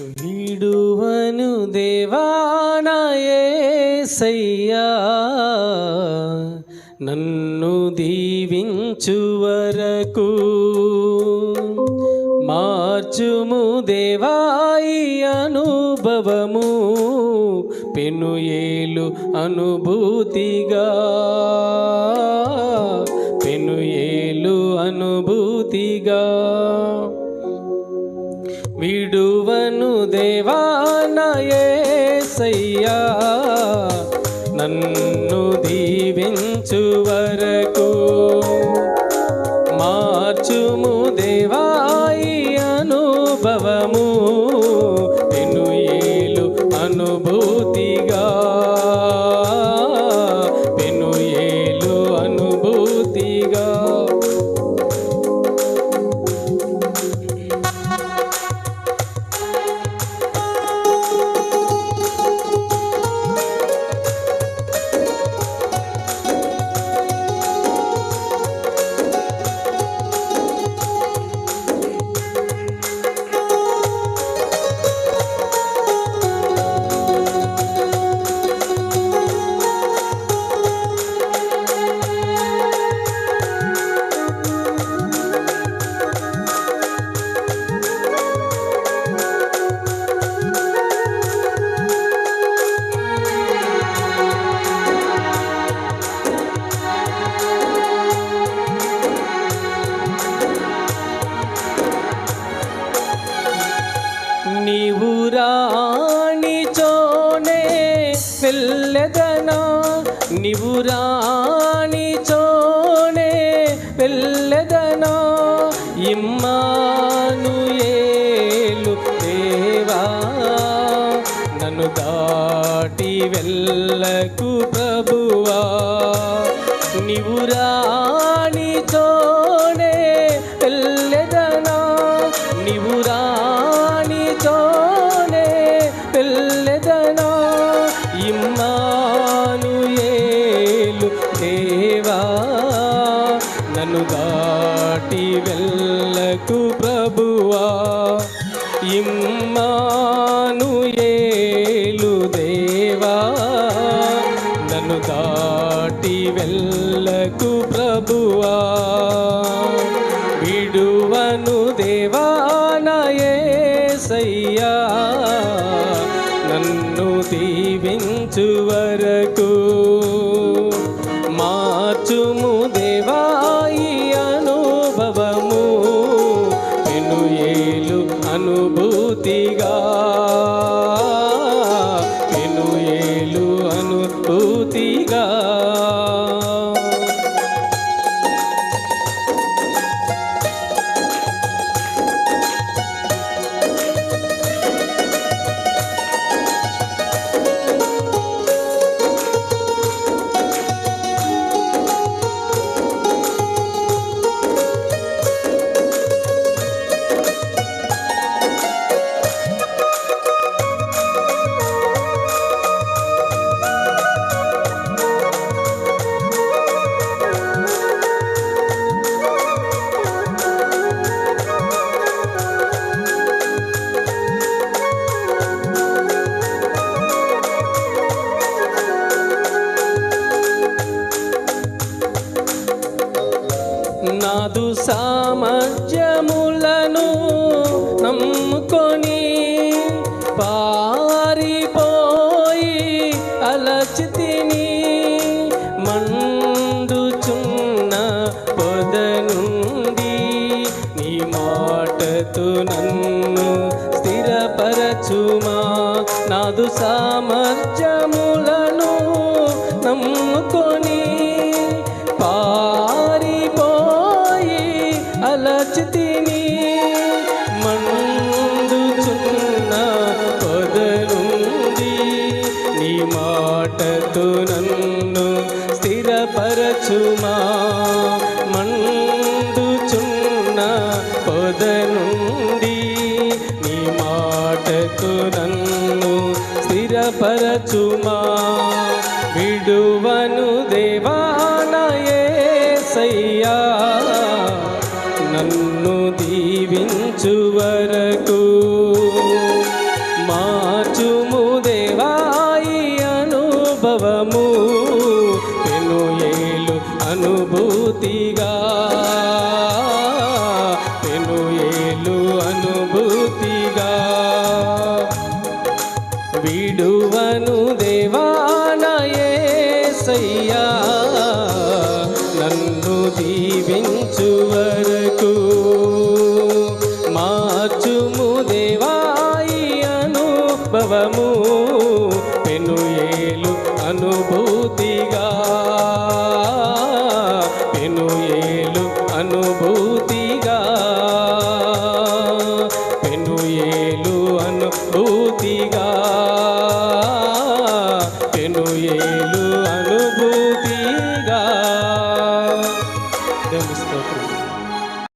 విడువను దేవానాయేసయ్యా నన్ను దీవించు వరకు మార్చుము దేవాయి అనుభవము పెనుయేలు అనుభూతిగా. పెనుయేలు అనుభూతిగా. విడువను దేవానయేసయ్యా నన్ను దీవించు వరకు మార్చుము నీవు రాణి చోనే వెళ్ళదనా నీవు రాణి చోనే వెళ్ళదనా ఇమ్మాను ఏలు దేవా నన్ను దాటి వెళ్ళకు ప్రభువా. నీవు దేవానయేసయ్యా నన్ను దీవించు వరకు మార్చుము దేవాయి అనుభవము ఏలు అనుభూతిగా నేను ఏలు అనుభూతిగా నాదు సామర్థ్యములను నమ్ముకొని పారిపోయి అలచితిని మందుచున్న పొద నుండి నీ మాటతో నన్ను స్థిరపరచుమా. నాదు సామర్థ్యములను నమ్ముకొని స్థిరపరచుమా మండుచున్న పొద నుండి నీ మాటకు నన్ను స్థిరపరచుమా? విడువను దేవానయేసయ్యా నన్ను దీవించు వరకు దీవించు వరకు మార్చుము దేవాయి అనుభవము పెను ఏలు అనుభూతిగా. పెను ఏలు అనుభూతిగా. పెను ఏలు అనుభూతిగా. పెను ఏలు